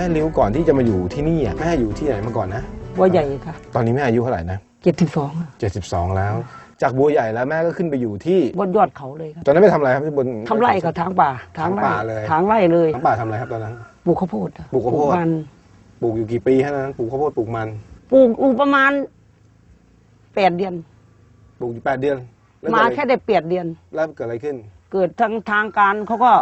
แม่ริ้วก่อนที่จะมาอยู่ที่นี่อะแม่อยู่ที่ไหนมาก่อนนะบัวใหญ่ค่ะ ตอนนี้แม่อายุเท่าไหร่นะเจ็ดสิบสอง72แล้ว จากบัวใหญ่แล้วแม่ก็ขึ้นไปอยู่ที่บนยอดเขาเลยครับตอนนั้นไปทำอะไรครับที่บน ทำไร่กับทางป่าทางไร่ทางป่าเลย ทางไร่เลย ทางป่าทำอะไรครับตอนนั้น ปลูกข้าวโพดอะปลูกข้าวโพด มันปลูกอยู่กี่ปีฮะตอนนั้นปลูกข้าวโพดปลูกมันปลูกปลูกประมาณแปดเดือน ปลูกอยู่แปดเดือนแล้วมาเกิดแค่ได้แปดเดือน แล้วเกิดอะไรขึ้น เกิดทางทางการเขาก็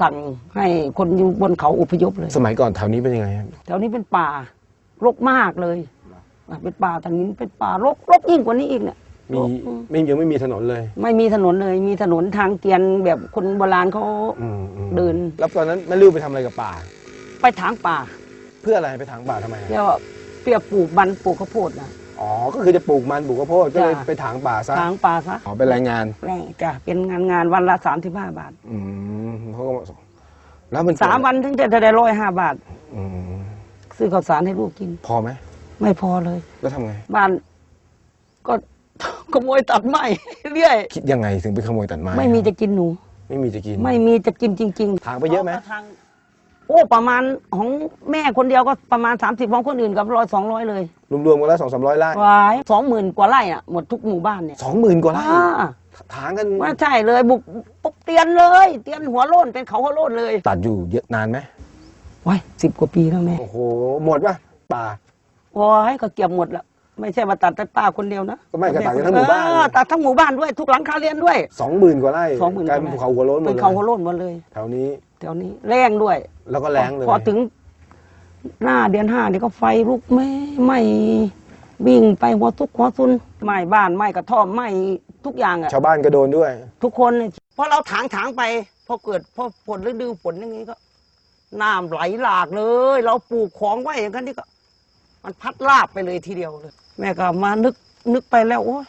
สั่งให้คนอยู่บนเขาอพยพเลยสมัยก่อนแถวนี้เป็นยังไงครับแถวนี้เป็นป่ารกมากเลยอะเป็นป่าทางนี้เป็นป่ารกรกยิ่งกว่านี้อีกเนี่ยมีรกอืมไม่ยังไม่มีถนนเลย ไม่มีถนนเลย มีถนนทางเกวียนแบบคนโบราณเขาอืมอืมเดิน แล้วตอนนั้นแม่ริ้วไปทำอะไรกับป่า ไปถางป่า เพื่ออะไรไปถางป่าทำไมอะแล้วเปรียบปลูกมันปลูกข้าวโพดนะ อ๋อ ก็คือจะปลูกมันปลูกข้าวโพดก็เลยจ้ะ ไปถางป่าซะถางป่าซะอ๋อ เป็นแรงงานแรงจ้ะเป็นงานงานวันละสามสิบห้าบาทอืมเขาก็แล้วมันเกิดสามวันถึงจะได้ร้อยห้าบาท อืมซื้อข้าวสารให้ลูกกิน พอไหม ไม่พอเลย แล้วทำไง บ้าน ก็ ขโมยตัดไม้ เรื่อย คิดยังไงถึงไปขโมยตัดไม้ไม่มีจะกินหนู ไม่มีจะกิน ไม่มีจะกินจริง ๆ ถางไปเยอะไหม ทางโอ้ประมาณของแม่คนเดียวก็ประมาณ 30ของคนอื่นกับร้อยสองร้อยเลยรวมๆกันแล้วสองสามร้อยไร่วายสองหมื่นกว่าไร่อะหมดทุกหมู่บ้านเนี่ยสองหมื่นกว่าไร่อ่าถางกันว่าใช่เลยบุกปุกเตียนเลย เตียนหัวโล้นเป็นเขาหัวโล้นเลยตัดอยู่เยอะนานไหมว้ายสิบกว่าปีแล้วแม่โอ้โหหมดป่ะป่าว้ายก็เก็บหมดแล้วไม่ใช่มาตัดแต่ป้าคนเดียวนะก็ไม่ก็ตัดกันทั้งหมู่บ้านเออตัดทั้งหมู่บ้านด้วยทุกหลังคาเรียนด้วยสองหมื่นกว่าไร่20,000กลายเป็นภูเขาหัวโล้นหมเป็ดนเลยเขาหัวโล้นหมดเลยแถวนี้ แถวนี้แรงด้วย แล้วก็แรงเลยพอถึงหน้าเดือนห้านี่ก็ไฟลุกไหม่ไหม่วิ่งไปหัวทุกหัวซุนไหม้บ้านไหม้กระท่อมไหม้ทุกอย่างอะชาวบ้านก็โดนด้วย ทุกคนเนี่ยพอเราถางถางไปพอเกิดพอฝนฤดูฝนอย่างนี้ก็น้ำไหลหลากเลย เราปลูกของไว้อย่างนั้นนี่ก็ มันพัดลาบไปเลยทีเดียวเลย แม่ก็มานึกนึกไปแล้วโอ้ย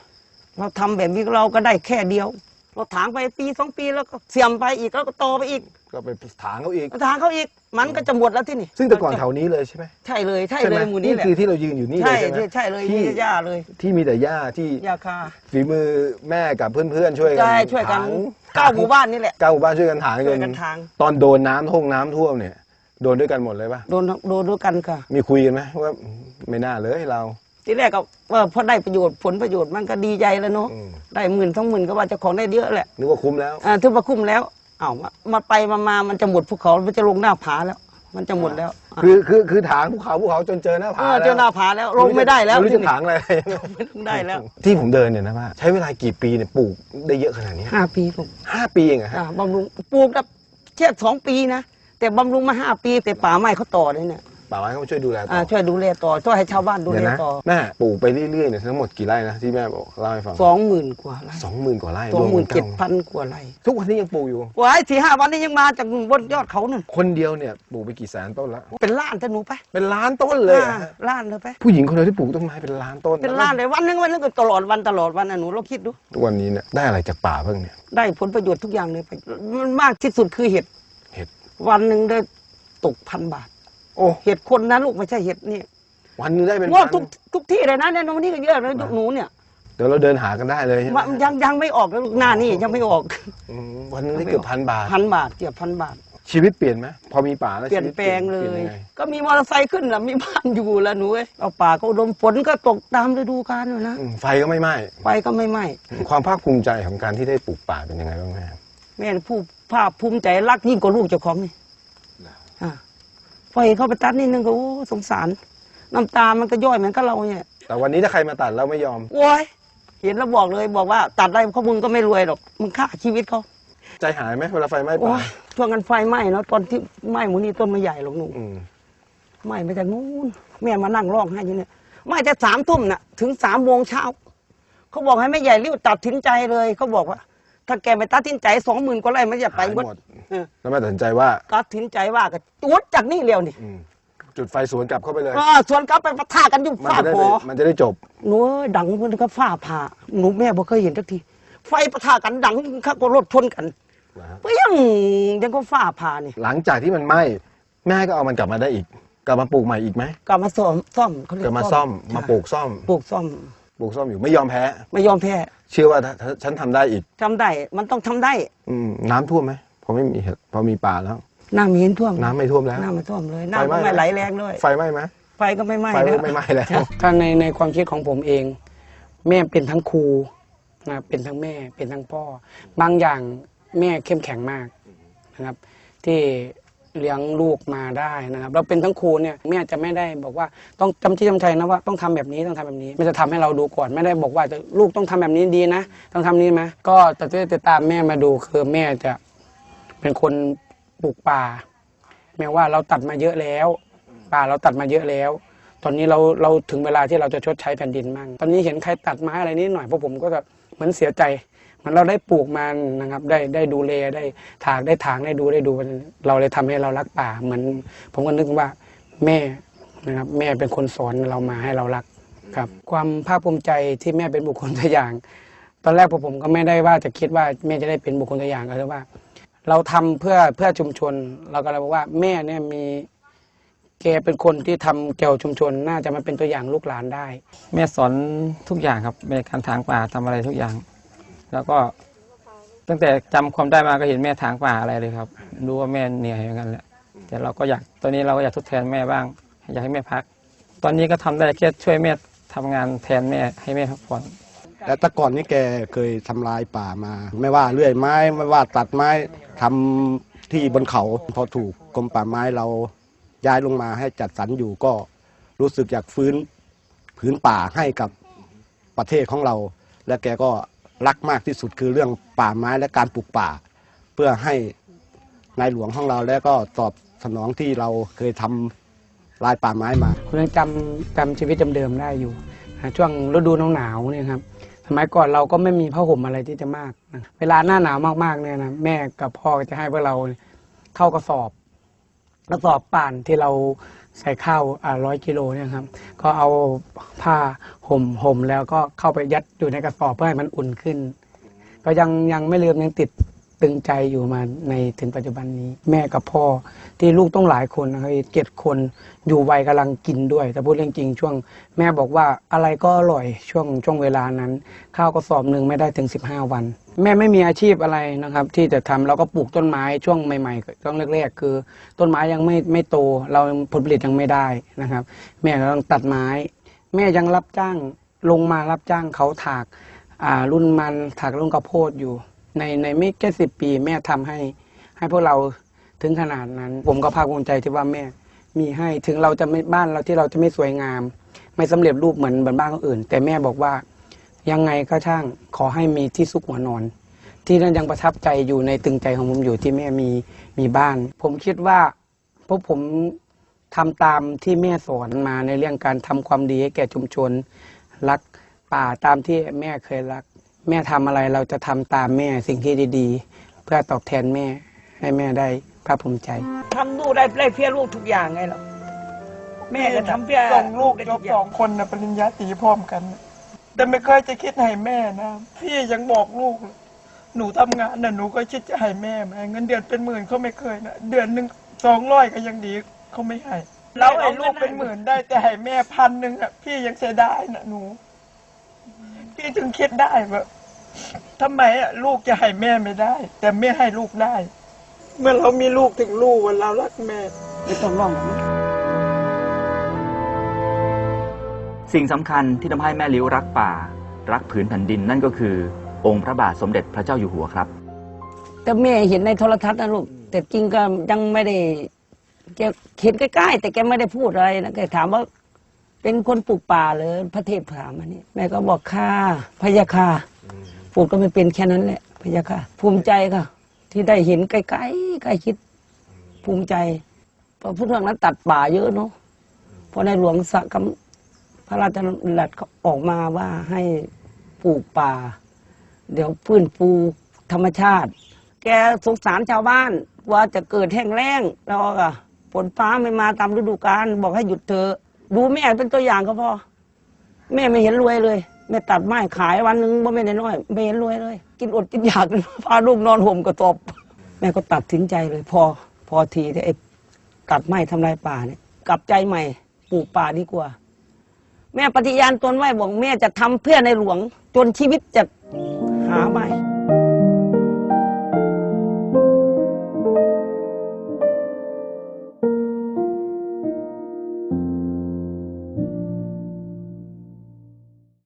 เราทำแบบนี้เราก็ได้แค่เดียว เราถางไปปีสองปีแล้วก็เสียมไปอีกแล้วก็โตไปอีก ก็ไปถางเขาอีกถางเขาอีกมันก็จะหมดแล้วที่นี่ซึ่งแต่ก่อนแถวนี้เลยใช่ไหมใช่เลยใช่ใช่ไหเลมยหมู่นี้แหละคือที่เรายืนอยู่นี่เลใช่ยใช่ไหม ใช่ใช่เลยที่มีหญ้าเลยที่มีแต่หญ้าที่หญ้าคาฝีมือแม่กับเพื่อนๆช่วยกัใช่ช่วยกันถางเก้าหมู่บ้านนี่แหละ เก้าหมู่บ้านช่วยกันถางช่จวยนกันทาง ตอนโดนน้ำท่วงน้ำท่วมเนี่ย โดนด้วยกันหมดเลยปะโดนโดนด้วยกันค่ะ มีคุยกันไหมว่าไม่น่าเลยเรา ทีแรกก็ว่าพอได้ประโยชน์ผลประโยชน์มันก็ดีใจแล้วเนาะอืม ได้หมื่นสองหมื่นก็ว่าเจ้าของได้เยอะแหละนึกว่าคุ้มแล้ว อ่าถึงมาคุ้มแล้ว อ้าวมามาไปมามามันจะหมดภูเขา มันจะลงหน้าผาแล้ว มันจะหมดแล้วอะคือคือคือถางภูเขาภูเขาจนเจอหน้าเอผาอเจอหน้าผาแล้วลงไม่ได้แล้วไม่รู้ที่จะนี่ถางอะไรไม่ลงได้แล้ว ที่ผมเดินเนี่ยนะว่าใช้เวลากี่ปีเนี่ยปลูกได้เยอะขนาดนี้ห้าปีลูกห้าปีเองเหรอฮะอ่าบำรุงปลูกแบบแค่สองปีนะแต่บำรุงมาห้าปีแต่ป่าไม้เขาต่อเลยเนี่ย ป่าไม้เขามาช่วยดูแลต่อ่าอช่วยดูแลต่อช่วยให้ชาวบ้านดูเดี๋แลยวนะต่อแม่ปลูกไปเรื่อยๆเนี่ยทั้งหมดกี่ไร่นะที่แม่บอกเล่าให้ฟังสองหมื่นกว่าไร่สองหมื่นกว่าไร่สองหมื่นรวเจ็ดกัพันกว่าไร่ทุกวันนี้ยังปลูกอยู่ ว้ายสี่ห้าวันนี้ยังมาจากบนยอดเขานั่นคนเดียวเนี่ยปลูกไปกี่แสนต้นละ เป็นล้านถ้าหนูไปเป็นล้านต้นเลยอะอ่าฮะล้านเลยไป ผู้หญิงคนเดียวที่ปลูกต้นไม้เป็นล้านต้นเป็นล้านเลยวันหนึงวันหนึงก็ตลอดวันตลอดวันนะหนูลองคิดดู ทุกวันนี้เนี่ยได้อะไรจากป่าบ้างเนี่ย ได้ผลประโยชน์ทุกอย่างเลยไปมันมากที่สุดคือเห็ดเห็ด วันหนึ่งได้ตกพันบาท โอ้เห็ดคนนะลูกไม่ใช่เห็ดนี่วันหนึงได้เป็นว่าพันทุกทุกที่เลยนะเนี่ยวันนี้ก็เยอะเลยยุคหนูเนี่ยเดี๋ยวเราเดินหากันได้เลยใช่ไหมมันยังยังไม่ออกเลยลูกหน้านี่ยังไม่ออก อืมวันหนึงได้เกือบพันบาท พันบาทเกือบพันบาท ชีวิตเปลี่ยนไหมพอมีป่าแล้วเปลี่ยนชีวิตแปลงเลปนยงไงก็มีมอเตอร์ไซค์ขึ้นแล้วมีบ้านอยู่แล้วหนูเอ้ยเอาป่าก็อุดมฝนก็ตกตามฤดูกาลอยู่นะอืมไฟก็ไม่ไหม้ไฟก็ไม่ไหม้ความภาคภูมิใจของการที่ได้ปลูกป่าเป็นยังไงบ้างแม่แม่ผู้ภาคภูมิใจรักยิ่งกว่าลูกเจ้าของนี่อะ พอเห็นเขาไปตัดนิดนึงก็โอ้สงสารน้ำตามันก็ย่อยเหมือนกับเราเนี่ยแต่วันนี้ถ้าใครมาตัดแล้วไม่ยอม โอ้ยเห็นแล้วบอกเลยบอกว่าตัดอะไรเขามึงก็ไม่รวยหรอกมึงฆ่าชีวิตเขาใจหายไหมเวลาไฟไหม้โอ้ป่ายช่วงกันไฟไหม้เนาะตอนที่ไหม้หมูนี่ต้นไม่ใหญ่หรอกหนูอืมไหม้มาจากนู้นแม่มานั่งร้องไห้อยู่เนี่ยไหม้แต่สามทุ่มน่ะถึงสามโมงเช้าเขาบอกให้แม่ใหญ่รีบตัดสินใจเลยเขาบอกว่า ถ้าแกไม่ตัดสินใจสองหมื่นกว่าไร่มันจะไปหายหมดหมดเออแล้วแม่ตัดสินใจว่าตัดสินใจว่าก็จุดจากนี่เร็วนี่อืมจุดไฟสวนกลับเข้าไปเลยอ่าส่วนกลับไปปะทะกันอยู่มันฝ้าจะได้หไปอมันจะได้จบ หนูเอ้ยดังเพื่อนก็ฝ้าผ่าหนูแม่บ่เคยเห็นสักที ไฟปะทะกันดังข้างกับรถชนกันนะฮะ เปรี้ยงยังก็ฝ้าผ่านี่หลังจากที่มันไหม้แม่ก็เอามันกลับมาได้อีก กลับมาปลูกใหม่อีกไหมกลับมาซ่อมซ่อมเขาเรียกลับมาซ่อมมาปลูกซ่อมปลูกซ่อม ปลูกซ่อมอยู่ไม่ยอมแพ้ ไม่ยอมแพ้เชื่อว่าถ้าถ้าฉันทำได้อีก ทำได้ มันต้องทำได้อืมน้ำท่วมไหมพอไม่มีเห็ดพอมีป่าแล้ว น้ำไม่เห็นท่วมน้ำไม่ท่วมแล้ว น้ำไม่ท่วมเลยไฟน้ำไหม้ก็ไหมไม่ไหลแรงด้วยไฟไหม้ไหมไฟก็ไม่ไหม้ไฟแล้วไม่ไหม้แล้ว ถ้าในในความคิดของผมเอง แม่เป็นทั้งครูนะเป็นทั้งแม่เป็นทั้งพ่อ บางอย่างแม่เข้มแข็งมากนะครับ ที่ เลี้ยงลูกมาได้นะครับเราเป็นทั้งครูเนี่ยแม่จะไม่ได้บอกว่าต้องจำที่จำใจนะว่าต้องทำแบบนี้ต้องทำแบบนี้ไม่จะทำให้เราดูก่อนไม่ได้บอกว่าจะลูกต้องทำแบบนี้ดีนะ ต้องทำนี้ไหมก็แต่ที่จะตามแม่มาดูคือแม่จะเป็นคนปลูกป่า แม้ว่าเราตัดมาเยอะแล้ว ป่าเราตัดมาเยอะแล้ว ตอนนี้เราเราถึงเวลาที่เราจะชดใช้แผ่นดินมั่งตอนนี้เห็นใครตัดไม้อะไรนิดหน่อยพวกผมก็จะเหมือนเสียใจ มันเราได้ปลูกมันนะครับ ได้ได้ดูแลได้ถากได้ถางได้ดูได้ดู เราเลยทำให้เรารักป่าเหมือน ผมก็นึกว่าแม่นะครับ แม่เป็นคนสอนเรามาให้เรารักครับ ความภาคภูมิใจที่แม่เป็นบุคคลตัวอย่าง ตอนแรกพวกผมก็ไม่ได้ว่าจะคิดว่าแม่จะได้เป็นบุคคลตัวอย่างก็คือว่า เราทำเพื่อเพื่อชุมชน เราก็เลยบอกว่าแม่เนี่ยมีแกเป็นคนที่ทำเกี่ยวชุมชนน่าจะมาเป็นตัวอย่างลูกหลานได้ แม่สอนทุกอย่างครับในการถางป่าทำอะไรทุกอย่าง แล้วก็ตั้งแต่จำความได้มาก็เห็นแม่ถางป่าอะไรเลยครับ รู้ว่าแม่เหนื่อยอย่างนั้นแหละแต่เราก็อยากตอนนี้เราก็อยากทดแทนแม่บ้าง อยากให้แม่พัก ตอนนี้ก็ทำได้แค่ช่วยแม่ทำงานแทนแม่ให้แม่พักผ่อนแต่แต่ก่อนนี้แกเคยทำลายป่ามา ไม่ว่าเลื่อยไม้ไม่ว่าตัดไม้ทำที่บนเขาพอถูกกรมป่าไม้เราย้ายลงมาให้จัดสรรอยู่ก็รู้สึกอยากฟื้นพื้นป่าให้กับประเทศของเรา และแกก็ รักมากที่สุดคือเรื่องป่าไม้และการปลูกป่า เพื่อให้ในหลวงของเราและก็ตอบสนองที่เราเคยทำลายป่าไม้มาคุณยังจำจำชีวิตเดิมๆได้อยู่ ช่วงฤดูหนาวๆเนี่ยครับสมัยก่อนเราก็ไม่มีผ้าห่มอะไรที่จะมาก เวลาหน้าหนาวมากๆเนี่ยนะแม่กับพ่อจะให้พวกเราเข้ากระสอบ กระสอบป่านที่เราใส่ข้าวร้อยกิโลเนี่ยครับ ก็เอาผ้าห่มห่มแล้วก็เข้าไปยัดอยู่ในกระสอบเพื่อให้มันอุ่นขึ้น ก็ยังยังไม่ลืมยังติดตึงใจอยู่มาในถึงปัจจุบันนี้ แม่กับพ่อที่ลูกต้องหลายคนนะครับเจ็ดคนอยู่วัยกำลังกินด้วย แต่พูดเรื่องจริงช่วง แม่บอกว่าอะไรก็อร่อยช่วงช่วงเวลานั้น ข้าวกระสอบหนึ่งไม่ได้ถึง 15 วัน แม่ไม่มีอาชีพอะไรนะครับ ที่จะทำเราก็ปลูกต้นไม้ช่วงใหม่ๆช่วงแรกๆ คือ ต้นไม้ยังไม่ไม่โต เราผลผลิตยังไม่ได้นะครับ แม่ก็ต้องตัดไม้ แม่ยังรับจ้างลงมารับจ้างเขาถากอ่ารุ่นมันถากรุ่นกระโพดอยู่ ในในไม่แค่สิบปี แม่ทำให้ให้พวกเราถึงขนาดนั้น ผมก็ภาคภูมิใจที่ว่าแม่มีให้ถึงเราจะไม่บ้านเราที่เราจะไม่สวยงาม ไม่สำเร็จรูปเหมือนเหมือนบ้านคนอื่น แต่แม่บอกว่า ยังไงก็ช่างขอให้มีที่ซุกหัวนอน ที่นั่นยังประทับใจอยู่ในตึงใจของผมอยู่ที่แม่มีมีบ้าน ผมคิดว่าพวกผมทำตามที่แม่สอนมาในเรื่องการทำความดีให้แก่ชุมชน รักป่าตามที่แม่เคยรัก แม่ทำอะไรเราจะทำตามแม่สิ่งที่ดีๆ เพื่อตอบแทนแม่ให้แม่ได้ภาคภูมิใจทำลูกได้ได้เพื่อลูกทุกอย่างไงหรอแม่ก็ทำเพื่อส่งลูกได้จทุบกอสย่าองงคนนะปริญญาตรีพร้อมกันน่ะ แต่ไม่เคยจะคิดให้แม่นะ พี่ยังบอกลูกเลยหนูทำงานน่ะหนูก็คิดจะให้แม่มเงินเดือนเป็นหมื่นเขาไม่เคยนะเดือนหนึ่งสองร้อยก็ยังดีเขาไม่ให้เราไอ้ลูกเป็นหมื่นได้แต่ให้แม่พันหนึ่งอะ พี่ยังเสียดายนะหนู พี่ถึงคิดได้ว่าทำไมอะลูกจะให้แม่ไม่ได้ แต่แม่ให้ลูกได้ เมื่อเรามีลูกถึงลูกว่าเรารักแม่ไม่ต้องร้อง สิ่งสำคัญที่ทำให้แม่ลิ้วรักป่า รักผืนแผ่นดินนั่นก็คือ องค์พระบาทสมเด็จพระเจ้าอยู่หัวครับ แต่แม่เห็นในโทรทัศน์นะลูกแต่จริงก็ยังไม่ได้แกเห็นใกล้ๆแต่แกไม่ได้พูดอะไรนะแกถามว่า เป็นคนปลูกป่าเลยพระเทพถามอันนี้แม่ก็บอกค่ะพยาค่ะพูดก็ไม่เป็นแค่นั้นแหละพยาค่ะภูมิใจค่ะ ที่ได้เห็นใกล้ๆใกล้ชิดภูมิใจเพราะพุทธองนั้นตัดป่าเยอะเนาะพราะในหลวงสัก พระราชดำรัสเขาออกมาว่าให้ปลูกป่า เดี๋ยวฟื้นฟูธรรมชาติ แกสงสารชาวบ้านว่าจะเกิดแห้งแล้งแล้วก็ฝนฟ้าไม่มาตามฤดูกาลบอกให้หยุดเถอะดูแม่เป็นตัวอย่างก็พอ แม่ไม่เห็นรวยเลยแม่ตัดไม้ขายวันหนึ่งว่าไม่ได้น้อยไม่เห็นรวยเลย กินอดกินอยากพาลูกนอนห่มกระตบแม่ก็ตัดสินใจเลย พอพอทีที่ไอ้ตัดไม้ทำลายป่าเนี่ยกลับใจใหม่ปลูกป่าดีกว่า แม่ปฏิญาณตนไว้บอกแม่จะทำเพื่อในหลวงจนชีวิตจะหาไม่